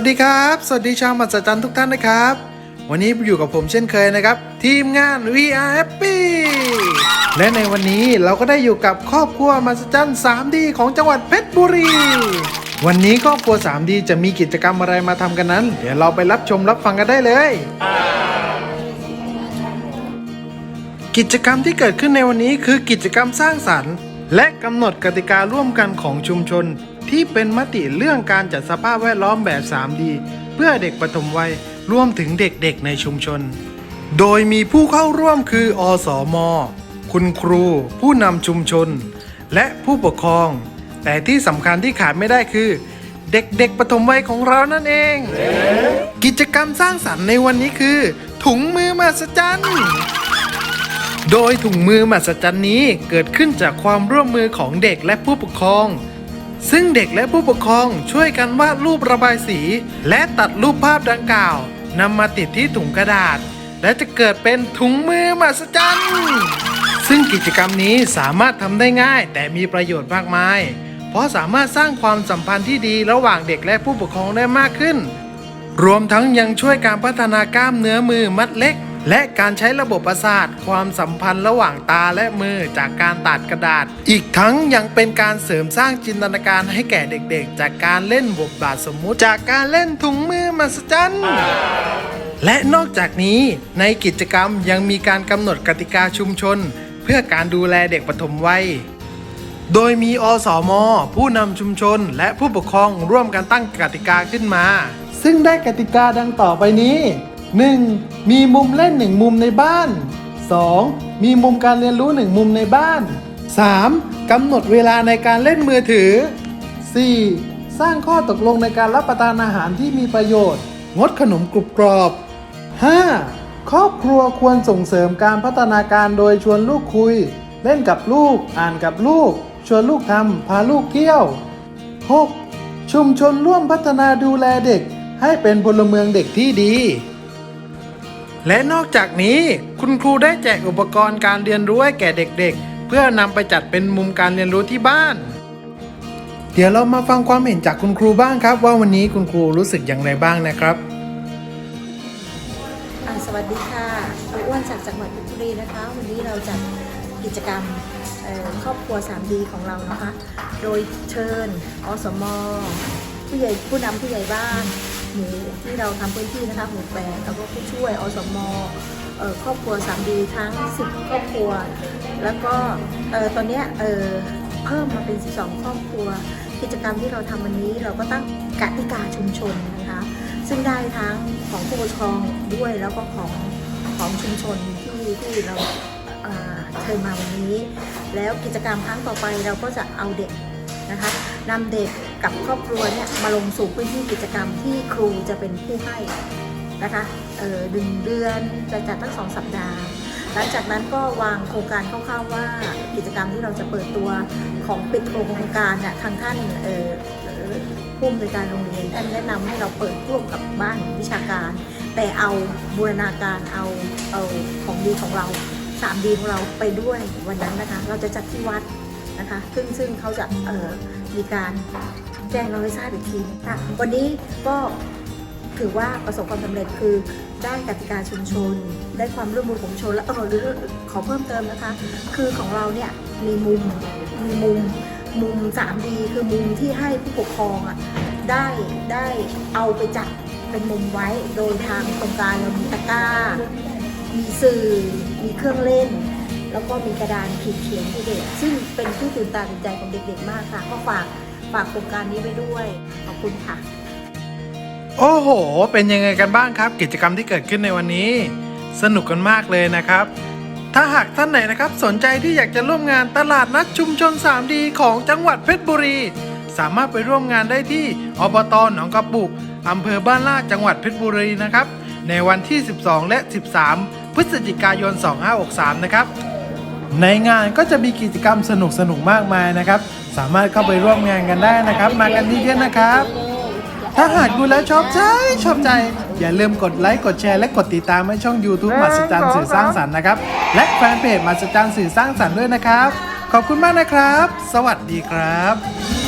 สวัสดีครับ สวัสดีชาวมหัศจรรย์ทุกท่านนะครับ วันนี้อยู่กับผมเช่นเคยนะครับ ทีมงาน VR Happy และในวันนี้เราก็ได้อยู่กับครอบครัวมหัศจรรย์ 3D ของจังหวัดเพชรบุรี วันนี้ครอบครัว 3D จะมีกิจกรรมอะไรมาทำกันนั้น เดี๋ยวเราไปรับชมรับฟังกันได้เลย กิจกรรมที่เกิดขึ้นในวันนี้คือกิจกรรมสร้างสรรค์ และกำหนดกติการ่วมกันของชุมชน ที่เป็นมติเรื่องการจัดสภาพแวดล้อมแบบ 3D เพื่อเด็กปฐมวัยรวมถึงเด็กๆในชุมชน โดยมีผู้เข้าร่วมคือ อสมคุณครู ผู้นำชุมชน และผู้ปกครอง แต่ที่สำคัญที่ขาดไม่ได้คือ เด็กๆปฐมวัยของเรานั่นเอง กิจกรรมสร้างสรรค์ในวันนี้คือ ถุงมือมหัศจรรย์โดยถุงมือมหัศจรรย์นี้เกิดขึ้นจากความร่วมมือของเด็กและผู้ปกครอง ซึ่งเด็กและผู้ปกครองช่วยกันวาดรูประบายสี และตัดรูปภาพดังกล่าวนำมาติดที่ถุงกระดาษ และจะเกิดเป็นถุงมือมหัศจรรย์ซึ่งกิจกรรมนี้สามารถทำได้ง่าย แต่มีประโยชน์มากมาย เพราะสามารถสร้างความสัมพันธ์ที่ดีระหว่างเด็กและผู้ปกครองได้มากขึ้น รวมทั้งยังช่วยการพัฒนากล้ามเนื้อมือมัดเล็ก และการใช้ระบบประสาทความสัมพันธ์ระหว่างตาและมือจากการตัดกระดาษ อีกทั้งยังเป็นการเสริมสร้างจินตนาการให้แก่เด็กๆ จากการเล่นบทบาทสมมุติ จากการเล่นถุงมือมหัศจรรย์และนอกจากนี้ในกิจกรรมยังมีการกำหนดกติกาชุมชน เพื่อการดูแลเด็กปฐมวัย โดยมีอสมผู้นำชุมชนและผู้ปกครองร่วมกันตั้งกติกาขึ้นมา ซึ่งได้กติกาดังต่อไปนี้ 1. มีมุมเล่นหนึ่งมุมในบ้าน 2. มีมุมการเรียนรู้หนึ่งมุมในบ้าน 3. กำหนดเวลาในการเล่นมือถือ 4. สร้างข้อตกลงในการรับประทานอาหารที่มีประโยชน์ งดขนมกรุบกรอบ 5. ครอบครัวควรส่งเสริมการพัฒนาการโดยชวนลูกคุย เล่นกับลูก อ่านกับลูก ชวนลูกทำพาลูกเที่ยว 6. ชุมชนร่วมพัฒนาดูแลเด็ก ให้เป็นพลเมืองเด็กที่ดี และนอกจากนี้คุณครูได้แจกอุปกรณ์การเรียนรู้ให้แก่เด็กๆ เพื่อนำไปจัดเป็นมุมการเรียนรู้ที่บ้าน เดี๋ยวเรามาฟังความเห็นจากคุณครูบ้างครับ ว่าวันนี้คุณครูรู้สึกอย่างไรบ้างนะครับสวัสดีค่ะครูอ้วนจากจังหวัดเพชรบุรีนะคะ วันนี้เราจัดกิจกรรมครอบครัว 3D ของเรานะคะ โดยเชิญอสม ผู้ใหญ่ผู้นำผู้ใหญ่บ้าน หมูที่เราทำพื้นที่นะคะหมูแปดแล้วก็ผู้ช่วยอสมอครอบครัว 3D ทั้ง 10 ครอบครัว แล้วก็เออตอนนี้เออเพิ่มมาเป็น 12 ครอบครัว กิจกรรมที่เราทำวันนี้เราก็ตั้งกติกาชุมชนนะคะ ซึ่งได้ทั้งของผู้ปกครองด้วยแล้วก็ของของชุมชนที่ที่เราเอ่อเชิญมาวันนี้ แล้วกิจกรรมครั้งต่อไปเราก็จะเอาเด็ก นะคะนำเด็กกับครอบครัวเนี่ยมาลงสู่พื้นที่กิจกรรมที่ครูจะเป็นผู้ให้นะคะเออหนึ่งเดือนจะจัดทั้งสองสัปดาห์ หลังจากนั้นก็วางโครงการคร่าวๆว่ากิจกรรมที่เราจะเปิดตัวของปิดโครงการเนี่ยทางท่านเออผู้อำนวยการโรงเรียนท่านแนะนำให้เราเปิดร่วมกับบ้านวิชาการ แต่เอาบูรณาการเอาเอาของดีของเราสามดีของเราไปด้วยวันนั้นนะคะ เราจะจัดที่วัด นะคะ ซึ่งซึ่งเขาจะมีการแจ้งเราให้ทราบอีกทีค่ะวันนี้ก็ถือว่าประสบความสำเร็จคือได้กติกาชุมชน ได้ความร่วมมือของชุมชนและเออหรือขอเพิ่มเติมนะคะ คือของเราเนี่ยมีมุมมีมุมมุม 3D คือมุมที่ให้ผู้ปกครองอะได้ได้เอาไปจัดเป็นมุมไว้โดยทางโครงการเรามีตะกร้า มีสื่อ มีเครื่องเล่น แล้วก็มีกระดานขีดเขียนให้เด็ก ซึ่งเป็นที่ตื่นตาตื่นใจของเด็กๆมากค่ะ ก็ฝากฝากโครงการนี้ไว้ด้วย ขอบคุณค่ะ โอ้โห เป็นยังไงกันบ้างครับ กิจกรรมที่เกิดขึ้นในวันนี้ สนุกกันมากเลยนะครับ ถ้าหากท่านไหนนะครับสนใจที่อยากจะร่วมงานตลาดนัดชุมชน 3D ของจังหวัดเพชรบุรี สามารถไปร่วมงานได้ที่อบตหนองกระปุกอำเภอบ้านลาดจังหวัดเพชรบุรีนะครับ ในวันที่ 12 และ 13 พฤศจิกายน 2563 นะครับ ในงานก็จะมีกิจกรรมสนุกสนุกๆมากมายนะครับ สามารถเข้าไปร่วมงานกันได้นะครับ มากันที่เยอะๆนะครับ ถ้าหากดูแล้วชอบใจชอบใจ อย่าลืมกดไลค์กดแชร์และกดติดตามให้ช่อง YouTube มหัศจรรย์สื่อสร้างสรรค์นะครับ และแฟนเพจมหัศจรรย์สื่อสร้างสรรค์ด้วยนะครับ ขอบคุณมากนะครับ สวัสดีครับ